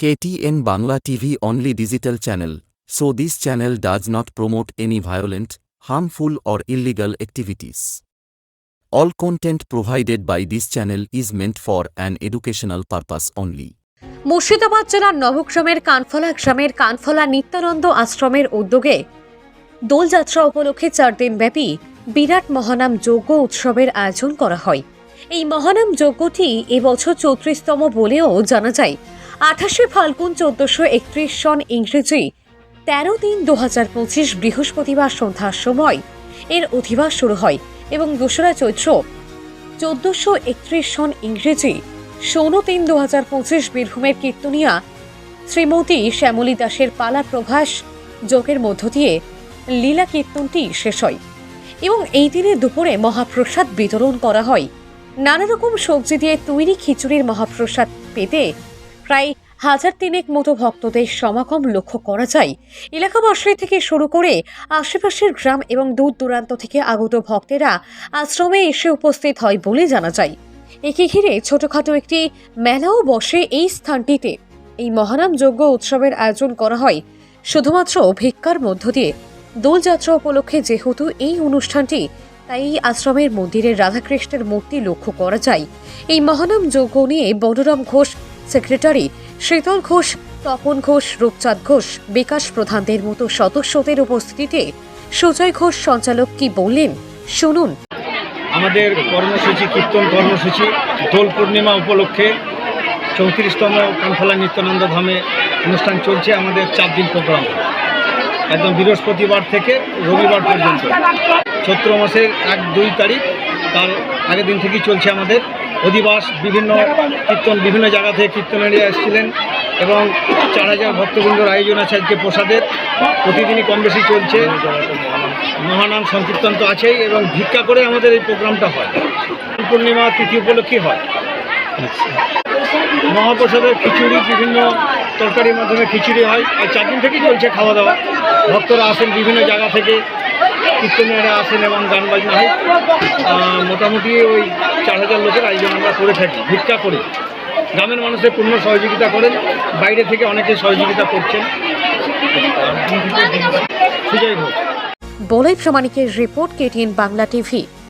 KTN Bangla TV only digital channel, so this channel does not promote any violent, harmful or illegal activities. All content provided by this channel is meant for an educational purpose only. Murshidabad জেলার নবগ্রামের কানফলা গ্রামের কানফলা নিত্যানন্দ আশ্রমের উদ্যোগে দোলযাত্রা উপলক্ষে চার দিনব্যাপী বিরাট মহানাম যজ্ঞ উৎসবের আয়োজন করা হয় এই মহানাম যজ্ঞটি এবছর চৌত্রিশতম বলেও জানা যায় আঠাশে ফাল্গুন চোদ্দশো একত্রিশ সন ইংরেজি। তেরো তিন দু হাজার পঁচিশ বৃহস্পতিবার সন্ধ্যার সময় এর অধিবাস শুরু হয় এবং দোসরা চৈত্র চোদ্দশো একত্রিশ সন ইংরেজি। ষোলো তিন দু হাজার পঁচিশ বীরভূমের কীর্তনিয়া শ্রীমতী শ্যামলী দাসের পালা প্রভাস যোগের মধ্য দিয়ে লীলা কীর্তনটি শেষ হয় এবং এই দিনে দুপুরে মহাপ্রসাদ বিতরণ করা হয়। নানা রকম সবজি দিয়ে তৈরি খিচুড়ির মহাপ্রসাদ পেতে প্রায় হাজার তিনেক মতো ভক্তদের সমাগম লক্ষ্য করা যায়। এলাকাবাসী থেকে শুরু করে আশেপাশের গ্রাম এবং দূর দূরান্ত থেকে আগত ভক্তেরা আশ্রমে এসে উপস্থিত হয় বলে জানা যায়। একে ঘিরে ছোটখাটো একটি মেলাও বসে এই স্থানটিতে। এই মহানাম যজ্ঞ উৎসবের আয়োজন করা হয়। শুধুমাত্র ভিক্ষার মধ্য দিয়ে। দোলযাত্রা উপলক্ষে যেহেতু এই অনুষ্ঠানটি, তাই এই আশ্রমের মন্দিরের রাধাকৃষ্ণের মূর্তি লক্ষ্য করা যায়। এই মহানাম যজ্ঞ নিয়ে বনরাম ঘোষ সেক্রেটারি শীতল ঘোষ, তপন ঘোষ, রূপচাঁদ ঘোষ, বিকাশ প্রধানদের মতো সদস্যদের উপস্থিতিতে সুজয় ঘোষ সঞ্চালক কি বললেন? শুনুন। আমাদের কর্মসূচি, কীর্তন কর্মসূচি, দোল পূর্ণিমা উপলক্ষে চৌত্রিশতম কানফলা নিত্যানন্দ ধামে অনুষ্ঠান চলছে আমাদের চার দিন প্রোগ্রাম। একদম বৃহস্পতিবার থেকে রবিবার পর্যন্ত। চৈত্র মাসের এক দুই তারিখ, তার আগের দিন থেকেই চলছে আমাদের অধিবাস, বিভিন্ন কীর্তন, বিভিন্ন জায়গা থেকে কীর্তনারী এসেছিলেন এবং চার হাজার ভক্তবৃন্দর আয়োজন আছে আজকে প্রসাদের প্রতিদিনই কম বেশি চলছে। মহানাম সংকীর্তন তো আছেই এবং ভিক্ষা করে আমাদের এই প্রোগ্রামটা হয়। পূর্ণিমা তিথি উপলক্ষে হয়। মহাপ্রসাদের খিচুড়ি, বিভিন্ন তরকারির মাধ্যমে খিচুড়ি হয়। আর চার দিন থেকেই চলছে খাওয়া দাওয়া ভক্তরা আসেন বিভিন্ন জায়গা থেকে কীর্তনীয়রা আসেন এবং গান বাজনা হয়। মোটামুটি ওই চার হাজার লোকের আয়োজন আমরা করে থাকি, ভিক্ষা করে। গ্রামের মানুষের পূর্ণ সহযোগিতা করেন, বাইরে থেকে অনেকে সহযোগিতা করছেন। সুজয় ঘোষ। বলাই প্রমাণিকের রিপোর্ট কেটিএন বাংলা টিভি।